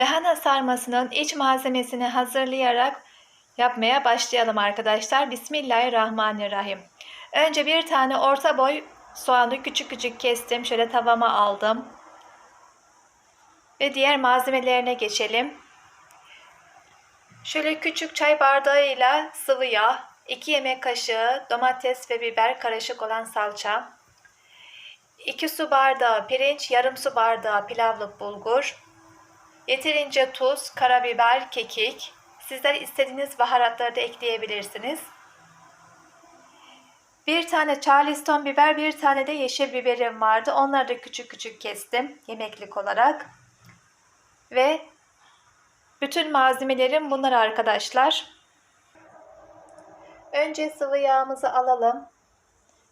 Lahana sarmasının iç malzemesini hazırlayarak yapmaya başlayalım arkadaşlar. Bismillahirrahmanirrahim. Önce bir tane orta boy soğanı küçük küçük kestim. Şöyle tavama aldım. Ve diğer malzemelerine geçelim. Şöyle küçük çay bardağıyla sıvı yağ, 2 yemek kaşığı domates ve biber karışık olan salça, 2 su bardağı pirinç, yarım su bardağı pilavlık bulgur, yeterince tuz, karabiber, kekik. Sizler istediğiniz baharatları da ekleyebilirsiniz. Bir tane charleston biber, bir tane de yeşil biberim vardı. Onları da küçük küçük kestim yemeklik olarak. Ve bütün malzemelerim bunlar arkadaşlar. Önce sıvı yağımızı alalım.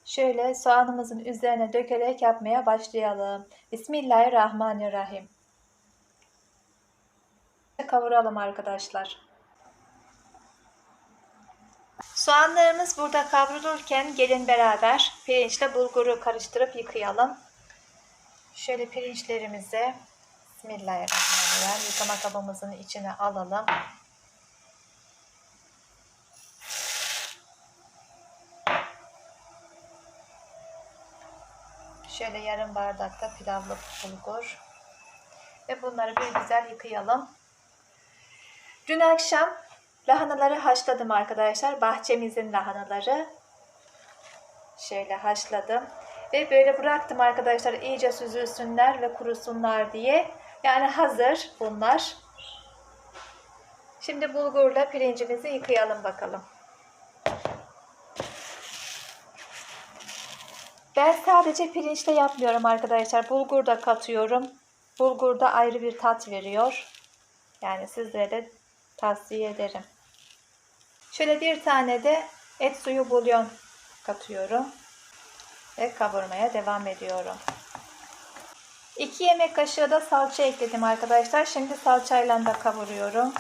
Şöyle soğanımızın üzerine dökerek yapmaya başlayalım. Bismillahirrahmanirrahim. Kavuralım arkadaşlar. Soğanlarımız burada kavrulurken gelin beraber pirinçle bulguru karıştırıp yıkayalım. Şöyle pirinçlerimizi Bismillahirrahmanirrahim yıkama kabımızın içine alalım. Şöyle yarım bardakta pilavlı bulgur. Ve bunları bir güzel yıkayalım. Dün akşam lahanaları haşladım arkadaşlar. Bahçemizin lahanaları. Şöyle haşladım. Ve böyle bıraktım arkadaşlar iyice süzülsünler ve kurusunlar diye. Yani hazır bunlar. Şimdi bulgurla pirincimizi yıkayalım bakalım. Ben sadece pirinçle yapmıyorum arkadaşlar. Bulgur da katıyorum. Bulgur da ayrı bir tat veriyor. Yani sizlere de tavsiye ederim. Şöyle bir tane de et suyu bulyon katıyorum. Ve kavurmaya devam ediyorum. 2 yemek kaşığı da salça ekledim arkadaşlar. Şimdi salçayla da kavuruyorum.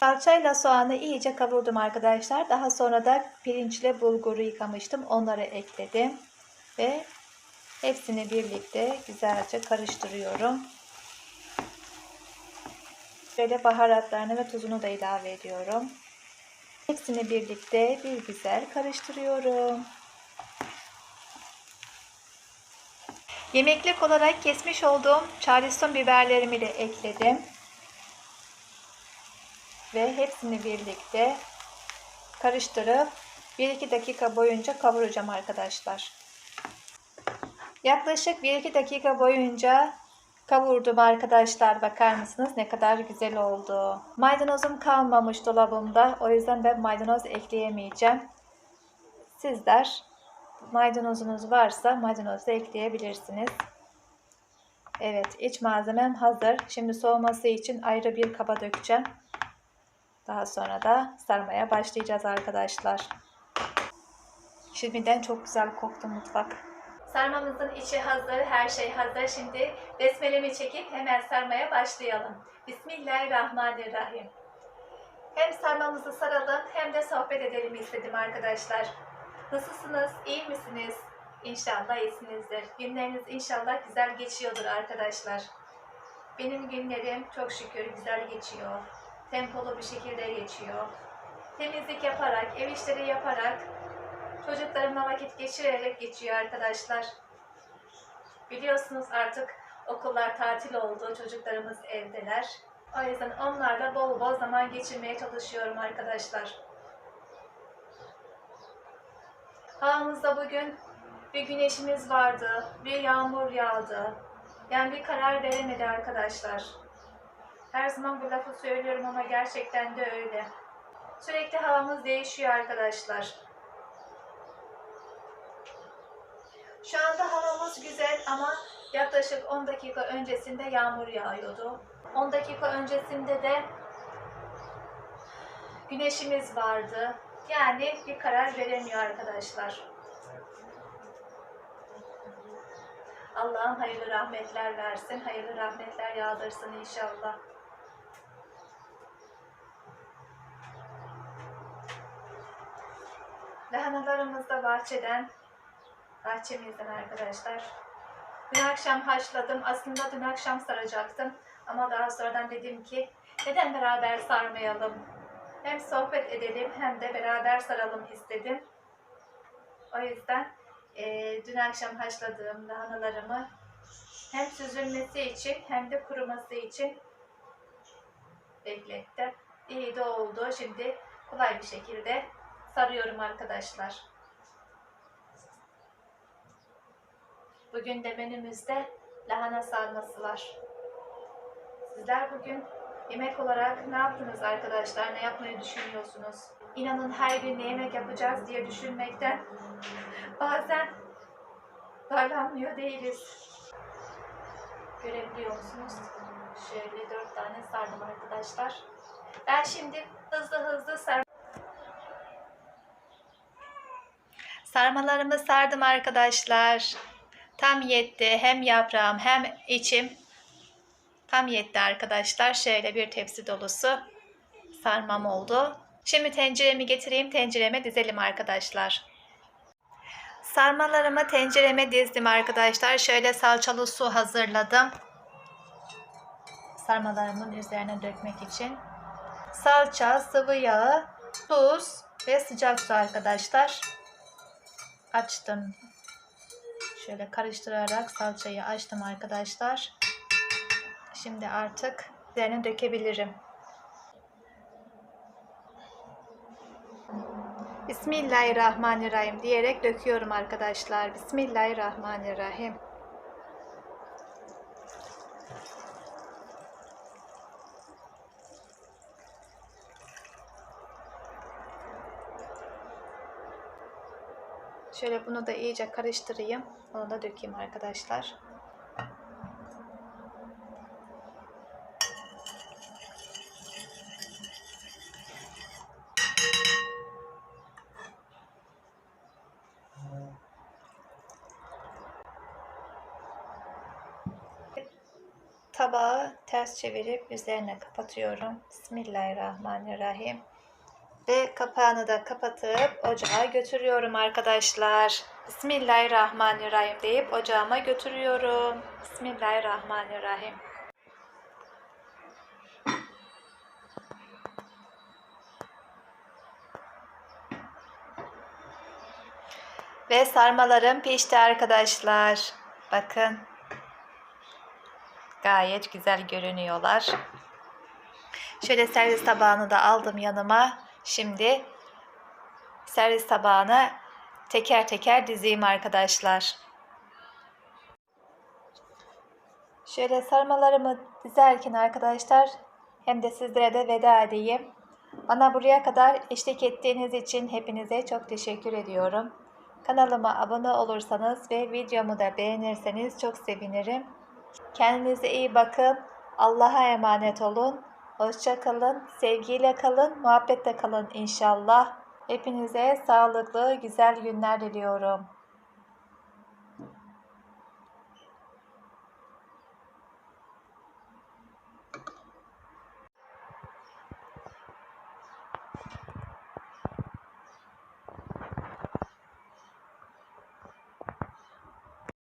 Salçayla soğanı iyice kavurdum arkadaşlar. Daha sonra da pirinçle bulguru yıkamıştım. Onları ekledim. Ve hepsini birlikte güzelce karıştırıyorum. Böyle baharatlarını ve tuzunu da ilave ediyorum. Hepsini birlikte bir güzel karıştırıyorum. Yemeklik olarak kesmiş olduğum charleston biberlerimi de ekledim. Ve hepsini birlikte karıştırıp 1-2 dakika boyunca kavuracağım arkadaşlar. Yaklaşık 1-2 dakika boyunca kavurdum arkadaşlar. Bakar mısınız ne kadar güzel oldu. Maydanozum kalmamış dolabımda. O yüzden ben maydanoz ekleyemeyeceğim. Sizler maydanozunuz varsa maydanoz da ekleyebilirsiniz. Evet iç malzemem hazır. Şimdi soğuması için ayrı bir kaba dökeceğim. Daha sonra da sarmaya başlayacağız arkadaşlar. Şimdiden çok güzel koktu mutfak. Sarmamızın içi hazır, her şey hazır. Şimdi besmelemi çekip hemen sarmaya başlayalım. Bismillahirrahmanirrahim. Hem sarmamızı saralım hem de sohbet edelim istedim arkadaşlar. Nasılsınız? İyi misiniz? İnşallah iyisinizdir. Günleriniz inşallah güzel geçiyordur arkadaşlar. Benim günlerim çok şükür güzel geçiyor. Tempolu bir şekilde geçiyor. Temizlik yaparak, ev işleri yaparak, çocuklarımla vakit geçirerek geçiyor arkadaşlar. Biliyorsunuz artık okullar tatil oldu, çocuklarımız evdeler. O yüzden onlarla bol bol zaman geçirmeye çalışıyorum arkadaşlar. Havamızda bugün bir güneşimiz vardı, bir yağmur yağdı. Yani bir karar veremedi arkadaşlar. Her zaman bu lafı söylüyorum ama gerçekten de öyle. Sürekli havamız değişiyor arkadaşlar. Şu anda havamız güzel ama yaklaşık 10 dakika öncesinde yağmur yağıyordu. 10 dakika öncesinde de güneşimiz vardı. Yani bir karar veremiyor arkadaşlar. Allah'ım hayırlı rahmetler versin, hayırlı rahmetler yağdırsın inşallah. Lahanalarımız da bahçeden, bahçemizden arkadaşlar. Dün akşam haşladım. Aslında dün akşam saracaktım. Ama daha sonradan dedim ki neden beraber sarmayalım? Hem sohbet edelim hem de beraber saralım istedim. O yüzden eee, dün akşam haşladığım lahanalarımı hem süzülmesi için hem de kuruması için beklettim. İyi de oldu. Şimdi kolay bir şekilde sarıyorum arkadaşlar. Bugün de menümüzde lahana sarması var. Sizler bugün yemek olarak ne yaptınız arkadaşlar? Ne yapmayı düşünüyorsunuz? İnanın her gün ne yemek yapacağız diye düşünmekten bazen darlanmıyor değiliz. Görebiliyor musunuz? Şöyle dört tane sardım arkadaşlar. Ben şimdi hızlı hızlı sar Sarmalarımı sardım arkadaşlar. Tam yetti. Hem yaprağım hem içim. Tam yetti arkadaşlar. Şöyle bir tepsi dolusu sarmam oldu. Şimdi tenceremi getireyim. Tencereme dizelim arkadaşlar. Sarmalarımı tencereme dizdim arkadaşlar. Şöyle salçalı su hazırladım. Sarmalarımın üzerine dökmek için. Salça, sıvı yağı, tuz ve sıcak su arkadaşlar. Açtım. Şöyle karıştırarak salçayı açtım arkadaşlar. Şimdi artık üzerine dökebilirim. Bismillahirrahmanirrahim diyerek döküyorum arkadaşlar. Bismillahirrahmanirrahim. Şöyle bunu da iyice karıştırayım. Onu da dökeyim arkadaşlar. Tabağı ters çevirip üzerine kapatıyorum. Bismillahirrahmanirrahim. Ve kapağını da kapatıp ocağa götürüyorum arkadaşlar. Bismillahirrahmanirrahim deyip ocağıma götürüyorum. Bismillahirrahmanirrahim. Ve sarmalarım pişti arkadaşlar. Bakın. Gayet güzel görünüyorlar. Şöyle servis tabağını da aldım yanıma. Şimdi servis tabağını teker teker dizeyim arkadaşlar. Şöyle sarmalarımı dizerken arkadaşlar hem de sizlere de veda edeyim. Bana buraya kadar eşlik ettiğiniz için hepinize çok teşekkür ediyorum. Kanalıma abone olursanız ve videomu da beğenirseniz çok sevinirim. Kendinize iyi bakın. Allah'a emanet olun. Hoşça kalın. Sevgiyle kalın. Muhabbetle kalın inşallah. Hepinize sağlıklı, güzel günler diliyorum.